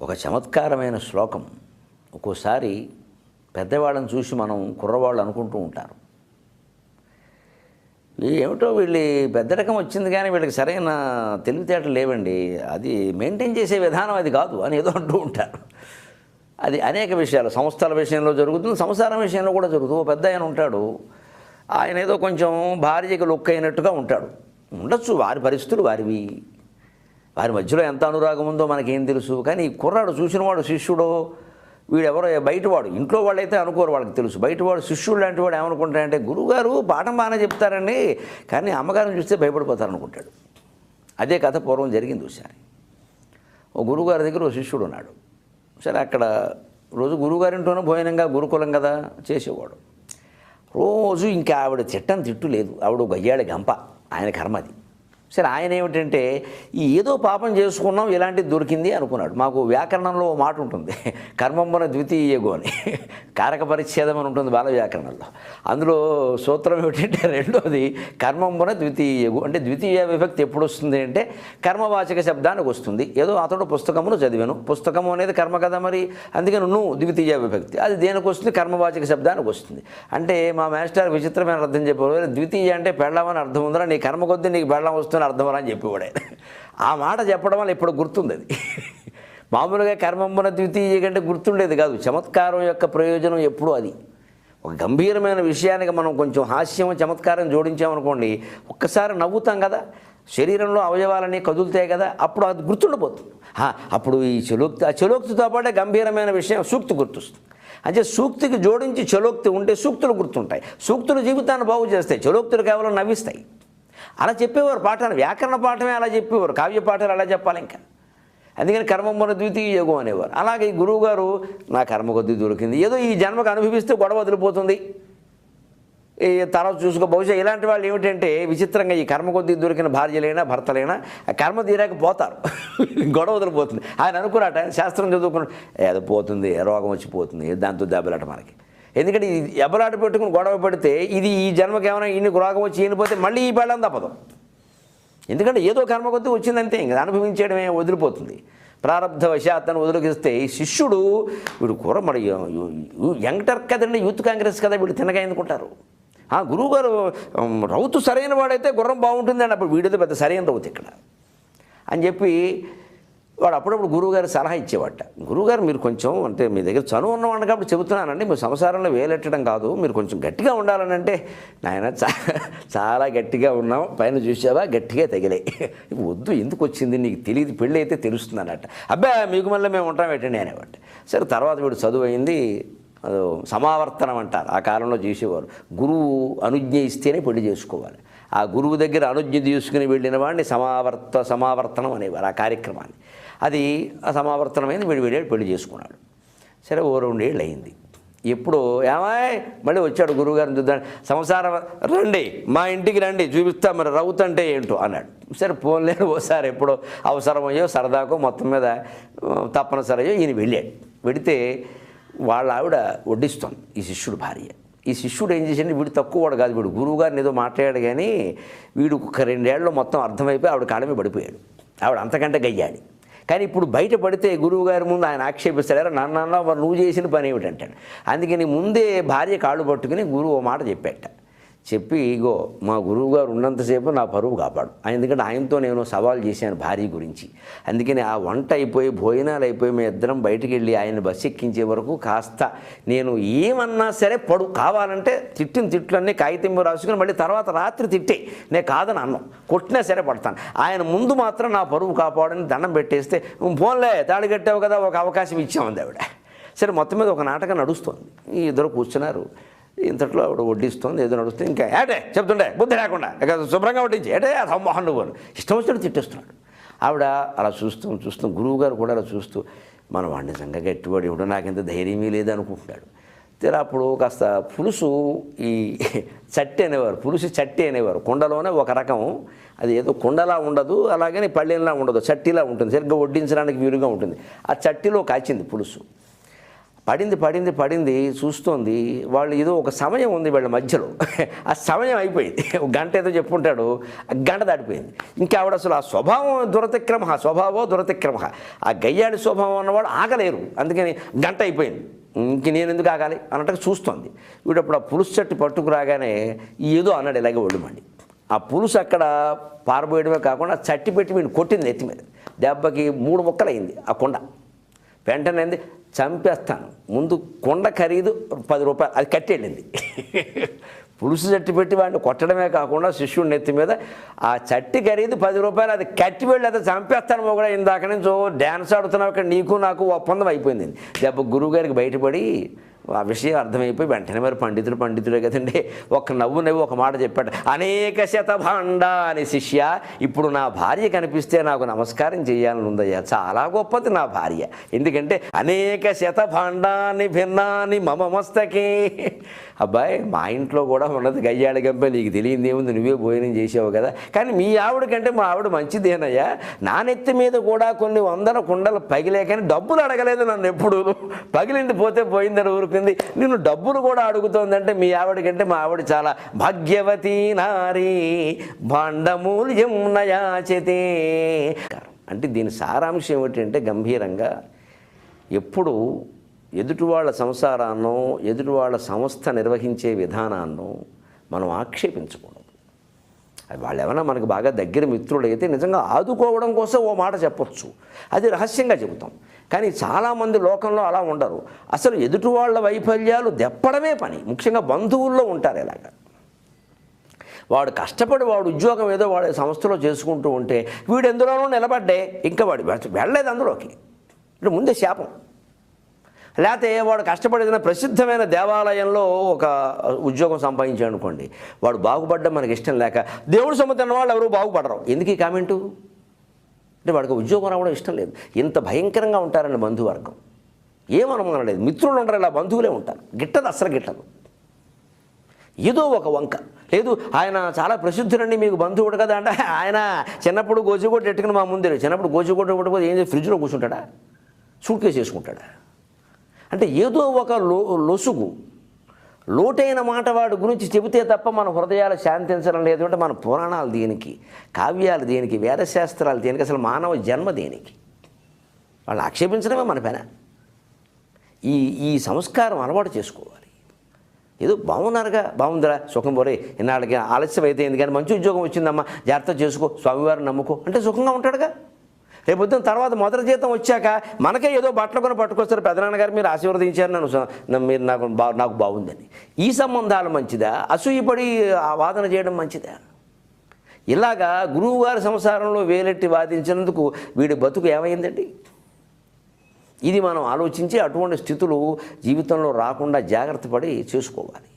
ఒక చమత్కారమైన శ్లోకం. ఒక్కోసారి పెద్దవాళ్ళని చూసి మనం కుర్రవాళ్ళు అనుకుంటూ ఉంటారు. ఏమిటో వీళ్ళు పెద్ద రకం వచ్చింది కానీ వీళ్ళకి సరైన తెలివితేటలు లేవండి. అది మెయింటైన్ చేసే విధానం అది కాదు అని ఏదో అంటూ ఉంటారు. అది అనేక విషయాలు. సంస్థల విషయంలో జరుగుతుంది సంసారం విషయంలో కూడా జరుగుతుంది. ఓ పెద్ద ఆయన ఉంటాడు. ఆయన ఏదో కొంచెం భార్యకి లుక్ అయినట్టుగా ఉంటాడు. ఉండొచ్చు వారి పరిస్థితులు వారివి. వారి మధ్యలో ఎంత అనురాగం ఉందో మనకేం తెలుసు. కానీ ఈ కుర్రాడు చూసినవాడు శిష్యుడో వీడెవరో బయటవాడు ఇంట్లో వాళ్ళైతే అనుకోరు వాళ్ళకి తెలుసు. బయటవాడు శిష్యుడు లాంటి వాడు ఏమనుకుంటాడంటే గురువుగారు పాఠం బాగానే చెప్తారండి. కానీ అమ్మగారిని చూస్తే భయపడిపోతారనుకుంటాడు. అదే కథ పూర్వం జరిగింది ఒకసారి. ఓ గురువుగారి దగ్గర ఓ శిష్యుడు ఉన్నాడు. సరే అక్కడ రోజు గురువుగారింటోనే భోజనంగా గురుకులం కదా చేసేవాడు. రోజు ఇంకా ఆవిడ చిట్టం తిట్టు లేదు. ఆవిడ గయ్యాళి గంప. ఆయన కర్మది సరే ఆయన ఏమిటంటే ఈ ఏదో పాపం చేసుకున్నాం ఇలాంటిది దొరికింది అనుకున్నాడు. మాకు వ్యాకరణంలో ఓ మాట ఉంటుంది. కర్మంబన ద్వితీయగో అని కారక పరిచ్ఛేదం అని ఉంటుంది బాల వ్యాకరణంలో. అందులో సూత్రం ఏమిటంటే రెండోది కర్మంబన ద్వితీయగు అంటే ద్వితీయ విభక్తి ఎప్పుడు వస్తుంది అంటే కర్మవాచక శబ్దానికి వస్తుంది. ఏదో అతడు పుస్తకమును చదివాను. పుస్తకము అనేది కర్మ కదా మరి? అందుకని నువ్వు ద్వితీయ విభక్తి. అది దేనికి వస్తుంది? కర్మవాచక శబ్దానికి వస్తుంది. అంటే మా మాస్టర్ విచిత్రమైన అర్థం చెప్పేవారు. ద్వితీయ అంటే పెళ్ళమని అర్థం ఉందా నీ కర్మ కొద్దీ నీకు పెళ్ళం వస్తుందని అర్థం అని చెప్పేవాడు ఆ మాట చెప్పడం వల్ల ఇప్పుడు గుర్తుంది అది. మామూలుగా కర్మమ్మన ద్వితీయ కంటే గుర్తుండేది కాదు. చమత్కారం యొక్క ప్రయోజనం ఎప్పుడూ అది. ఒక గంభీరమైన విషయానికి మనం కొంచెం హాస్యం చమత్కారం జోడించామనుకోండి ఒక్కసారి నవ్వుతాం కదా. శరీరంలో అవయవాలన్నీ కదులుతాయి కదా అప్పుడు అది గుర్తుండిపోతుంది. అప్పుడు ఈ చలోక్తి ఆ చలోక్తితో పాటే గంభీరమైన విషయం సూక్తి గుర్తొస్తుంది. అంటే సూక్తికి జోడించి చలోక్తి ఉంటే సూక్తులు గుర్తుంటాయి. సూక్తులు జీవితాన్ని బాగు చేస్తాయి. చలోక్తులు కేవలం నవ్విస్తాయి. అలా చెప్పేవారు. పాఠాలు వ్యాకరణ పాఠమే అలా చెప్పేవారు. కావ్య పాఠాలు అలా చెప్పాలి ఇంకా. అందుకని కర్మమున ద్వితీయ యోగం అనేవారు. అలాగే ఈ గురువు గారు నా కర్మ కొద్ది దొరికింది. ఏదో ఈ జన్మకు అనుభవిస్తే గొడవ వదిలిపోతుంది. ఈ తర్వాత చూసుకో బహుశా ఇలాంటి వాళ్ళు ఏమిటంటే విచిత్రంగా ఈ కర్మ కొద్ది దొరికిన భార్యలైనా భర్తలైనా కర్మ తీరాక పోతారు. గొడవ వదిలిపోతుంది. ఆయన అనుకున్నట్ట శాస్త్రం చదువుకున్నాడు. ఏదో పోతుంది రోగం వచ్చిపోతుంది దాంతో దెబ్బలాట మనకి. ఎందుకంటే ఇది ఎబ్బలాట పెట్టుకుని గొడవ పెడితే ఇది ఈ జన్మకి ఏమైనా ఇన్ని రోగం వచ్చి ఈయనపోతే మళ్ళీ ఈ బెళ్ళం తప్పదు. ఎందుకంటే ఏదో కర్మ కొద్ది వచ్చిందంతే ఇంకా అనుభవించడమే వదిలిపోతుంది. ప్రారంధ వశాత్తను వదిలికిస్తే శిష్యుడు వీడు కూర మరి యంగ్టర్ కదండి యూత్ కాంగ్రెస్ కదా వీడు తినగా ఎందుకుంటారు? ఆ గురువుగారు రౌతు సరైన వాడైతే గుర్రం బాగుంటుందండి అప్పుడు వీడితో పెద్ద సరైన రౌతు ఇక్కడ. అని చెప్పి వాడు అప్పుడప్పుడు గురువుగారు సలహా ఇచ్చేవాట. గురువుగారు మీరు కొంచెం అంటే మీ దగ్గర చనువు ఉన్నవాడు కాబట్టి చెబుతున్నానండి. మీరు సంసారంలో వేలెట్టడం కాదు. మీరు కొంచెం గట్టిగా ఉండాలని అంటే నాయన చాలా గట్టిగా ఉన్నాం. పైన చూసావా గట్టిగా తగిలాయి. వద్దు ఎందుకు వచ్చింది? నీకు తెలియదు. పెళ్ళి అయితే తెలుస్తుంది అన్నట్ట అబ్బా మీకు మళ్ళీ మేము ఉంటాం ఏంటండి? అనేవాట సరే తర్వాత వీడు చదువు అయింది. సమావర్తనం అంటారు. ఆ కాలంలో చేసేవారు. గురువు అనుజ్ఞ ఇస్తేనే పెళ్ళి చేసుకోవాలి. ఆ గురువు దగ్గర అనుజ్ఞ తీసుకుని వెళ్ళిన వాడిని సమావర్త సమావర్తనం అనేవారు ఆ కార్యక్రమాన్ని. అది ఆ సమావర్తనమైంది వీడు వీడే పెళ్ళి చేసుకున్నాడు. సరే ఓ రెండేళ్ళు అయింది ఎప్పుడు ఏమాయ్ మళ్ళీ వచ్చాడు గురువుగారిని చూద్దాం సంసారం రండి మా ఇంటికి రండి చూపిస్తా మరి రౌత్ అంటే ఏంటో అన్నాడు. సరే పోన్లేదు ఓసారి ఎప్పుడో అవసరమయ్యో సరదాకో మొత్తం మీద తప్పనిసరి తప్పనిసరయ్యో ఈయన వెళ్ళాడు. వెడితే వాళ్ళ ఆవిడ వడ్డిస్తుంది ఈ శిష్యుడు భార్య. ఈ శిష్యుడు ఏం చేసిండు వీడు తక్కువ వాడు కాదు వీడు గురువు గారిని ఏదో మాట్లాడాడు కానీ వీడు ఒక రెండేళ్ళు మొత్తం అర్థమైపోయి ఆవిడ కాడమే పడిపోయాడు. ఆవిడ అంతకంటే గయ్యాడి కానీ ఇప్పుడు బయట పడితే గురువుగారి ముందు ఆయన ఆక్షేపిస్తాడారా నన్న మరి నువ్వు చేసిన పని ఏమిటంటాడు? అందుకని ముందే భార్య కాళ్ళు పట్టుకుని గురువు ఓ మాట చెప్పాట. చెప్పి ఇగో మా గురువు గారు ఉన్నంతసేపు నా పరువు కాపాడు. ఎందుకంటే ఆయనతో నేను సవాల్ చేశాను భార్య గురించి. అందుకని ఆ వంట అయిపోయి భోజనాలు అయిపోయి మేము ఇద్దరం బయటికి వెళ్ళి ఆయన బస్సు ఎక్కించే వరకు కాస్త నేను ఏమన్నా సరే పడు కావాలంటే తిట్టిన తిట్లన్నీ కాగితం రాసుకుని మళ్ళీ తర్వాత రాత్రి తిట్టే. నేను కాదని అన్నం. కొట్టినా సరే పడతాను. ఆయన ముందు మాత్రం నా పరువు కాపాడని దండం పెట్టేస్తే ఫోన్లే తాడు కట్టావు కదా ఒక అవకాశం ఇచ్చామంది ఆవిడ. సరే మొత్తం మీద ఒక నాటకం నడుస్తుంది. ఈ ఇద్దరు కూర్చున్నారు. ఇంతట్లో ఆవిడ వడ్డిస్తుంది ఏదో నడుస్తుంది. ఇంకా ఏటే చెప్తుండే బుద్ధి లేకుండా. ఇక శుభ్రంగా వడ్డించి. ఏటే అది నువ్వు అని. ఇష్టం వచ్చినట్టు తిట్టేస్తున్నాడు. ఆవిడ అలా చూస్తూ చూస్తూ గురువు గారు కూడా అలా చూస్తూ మన వాడిని నిజంగా గట్టివాడు ఇవ్వడం నాకు ఇంత ధైర్యమే లేదు అనుకుంటున్నాడు తీరా అప్పుడు కాస్త పులుసు ఈ చట్టి అనేవారు పులుసు చట్టి అనేవారు. కుండలోనే ఒక రకం అది ఏదో కుండలా ఉండదు అలాగని పళ్ళెంలా ఉండదు చట్టిలా ఉంటుంది. సరిగ్గా వడ్డించడానికి వీలుగా ఉంటుంది. ఆ చట్టిలో కాచింది పులుసు. పడింది పడింది పడింది చూస్తోంది. వాళ్ళు ఏదో ఒక సమయం ఉంది వీళ్ళ మధ్యలో. ఆ సమయం అయిపోయింది. ఒక గంట ఏదో చెప్పుంటాడు ఆ గంట దాటిపోయింది. ఇంకా ఆవిడ అసలు ఆ స్వభావం దురతిక్రమ స్వభావం దురతిక్రమ. ఆ గయ్యాడి స్వభావం ఉన్నవాడు ఆగలేరు. అందుకని గంట అయిపోయింది. ఇంక నేను ఎందుకు ఆగాలి? అన్నట్టుగా చూస్తోంది. వీడప్పుడు ఆ పులుసు చెట్టు పట్టుకురాగానే ఏదో అన్నాడు ఇలాగే ఒళ్ళుమండి ఆ పులుసు అక్కడ పారబోయడమే కాకుండా చట్టి పెట్టి వీడిని కొట్టింది ఎత్తి మీద. దెబ్బకి మూడు ముక్కలైంది ఆ కొండ. వెంటనే చంపేస్తాను. ముందు కొండ ఖరీదు పది రూపాయలు. అది కట్టేళ్ళింది. పులుసు చట్టి పెట్టి వాడిని కొట్టడమే కాకుండా శిష్యుడి నెత్తి మీద ఆ చట్టి ఖరీదు పది రూపాయలు అది కట్టి వెళ్ళి అది చంపేస్తాను కూడా ఇందాక నుంచి డ్యాన్స్ ఆడుతున్నావు ఇక్కడ నీకు నాకు ఒప్పందం అయిపోయింది. దెబ్బ గురువుగారికి బయటపడి ఆ విషయం అర్థమైపోయి వెంటనే మరి పండితుడు పండితుడే కదండి. ఒక నవ్వు నవ్వు ఒక మాట చెప్పాడు అనేక శతభాండ అని శిష్య ఇప్పుడు నా భార్య కనిపిస్తే నాకు నమస్కారం చేయాలని ఉందయ్యా చాలా గొప్పది నా భార్య. ఎందుకంటే అనేక శతభాండాన్ని భిన్నాన్ని మమ మస్తకే అబ్బాయి మా ఇంట్లో కూడా ఉన్నది గయ్యాళి గంపే నీకు తెలియంది ఏముంది నువ్వే భోజనం చేసావు కదా. కానీ మీ ఆవిడ కంటే మా ఆవిడ మంచిదేనయ్యా. నా నెత్తి మీద కూడా కొన్ని వందల కుండలు పగిలే కానీ డబ్బులు అడగలేదు నన్ను ఎప్పుడు. పగిలింది పోతే పోయిందని అడుగుతుంది. నిన్ను డబ్బులు కూడా అడుగుతోందంటే మీ ఆవిడ కంటే మా ఆవిడ చాలా భాగ్యవతి నారీ భాండమూల్యం నయాచతే. అంటే దీని సారాంశం ఏమిటంటే గంభీరంగా ఎప్పుడు ఎదుటివాళ్ళ సంసారాన్నో ఎదుటివాళ్ళ సంస్థ నిర్వహించే విధానాన్నో మనం ఆక్షేపించకూడదు. వాళ్ళు ఏమైనా మనకు బాగా దగ్గర మిత్రులైతే నిజంగా ఆదుకోవడం కోసం ఓ మాట చెప్పొచ్చు. అది రహస్యంగా చెబుతాం. కానీ చాలామంది లోకంలో అలా ఉండరు. అసలు ఎదుటి వాళ్ళ వైఫల్యాలు దెప్పడమే పని. ముఖ్యంగా బంధువుల్లో ఉంటారు ఇలాగా. వాడు కష్టపడి వాడు ఉద్యోగం ఏదో వాడు సంస్థలో చేసుకుంటూ ఉంటే వీడు ఎందులోనూ నిలబడ్డే. ఇంకా వాడు వెళ్ళలేదు అందులోకి. ముందే శాపం. లేకపోతే వాడు కష్టపడిన ప్రసిద్ధమైన దేవాలయంలో ఒక ఉద్యోగం సంపాదించాడు అనుకోండి. వాడు బాగుపడ్డం మనకి ఇష్టం లేక దేవుడు సొమ్ముతున్న వాళ్ళు ఎవరు బాగుపడరు. ఎందుకు ఈ కామెంటు? అంటే వాడికి ఉద్యోగం రావడం ఇష్టం లేదు. ఇంత భయంకరంగా ఉంటారండి బంధువర్గం. ఏమనుమానం లేదు. మిత్రులు ఉండరు ఇలా బంధువులే ఉంటారు. గిట్టదు అసలు గిట్టదు. ఏదో ఒక వంక. లేదు ఆయన చాలా ప్రసిద్ధుడండి మీకు బంధువుడు కదా అంటే ఆయన చిన్నప్పుడు గోచిగొట్టు ఎట్టుకుని మా ముందే చిన్నప్పుడు గోచిగొట్టు పట్టుకోతే ఏం చేసి ఫ్రిడ్జ్లో కూర్చుంటాడా? సూట్ కేసు వేసుకుంటాడా? అంటే ఏదో ఒక లో లొసుగు. లోటైన మాట వాడి గురించి చెబితే తప్ప మన హృదయాలు శాంతించడం లేదు అంటే మన పురాణాలు దేనికి? కావ్యాలు దేనికి? వేదశాస్త్రాలు దేనికి? అసలు మానవ జన్మ దేనికి? వాళ్ళు ఆక్షేపించడమే మన పైన. ఈ ఈ సంస్కారం అలవాటు చేసుకోవాలి. ఏదో బాగున్నారుగా? బాగుందిరా? సుఖం పోరే. ఇన్నాళ్ళకి ఆలస్యం అయితే ఎందుకని? మంచి ఉద్యోగం వచ్చిందమ్మా. జాగ్రత్త చేసుకో. స్వామివారిని నమ్ముకో. అంటే సుఖంగా ఉంటాడుగా? రేపు పొద్దున తర్వాత మొదటి జీతం వచ్చాక మనకే ఏదో బట్టలు కొని పట్టుకొస్తారు. పెదనాన్నగారు మీరు ఆశీర్వదించారు నన్ను నన్ను మీరు నాకు బా నాకు బాగుందని. ఈ సంబంధాలు మంచిదా? అసూయపడి ఆ వాదన చేయడం మంచిదా? ఇలాగా గురువుగారి సంసారంలో వేలెట్టి వాదించినందుకు వీడి బతుకు ఏమైందండి? ఇది మనం ఆలోచించి అటువంటి స్థితులు జీవితంలో రాకుండా జాగ్రత్త పడి చేసుకోవాలి.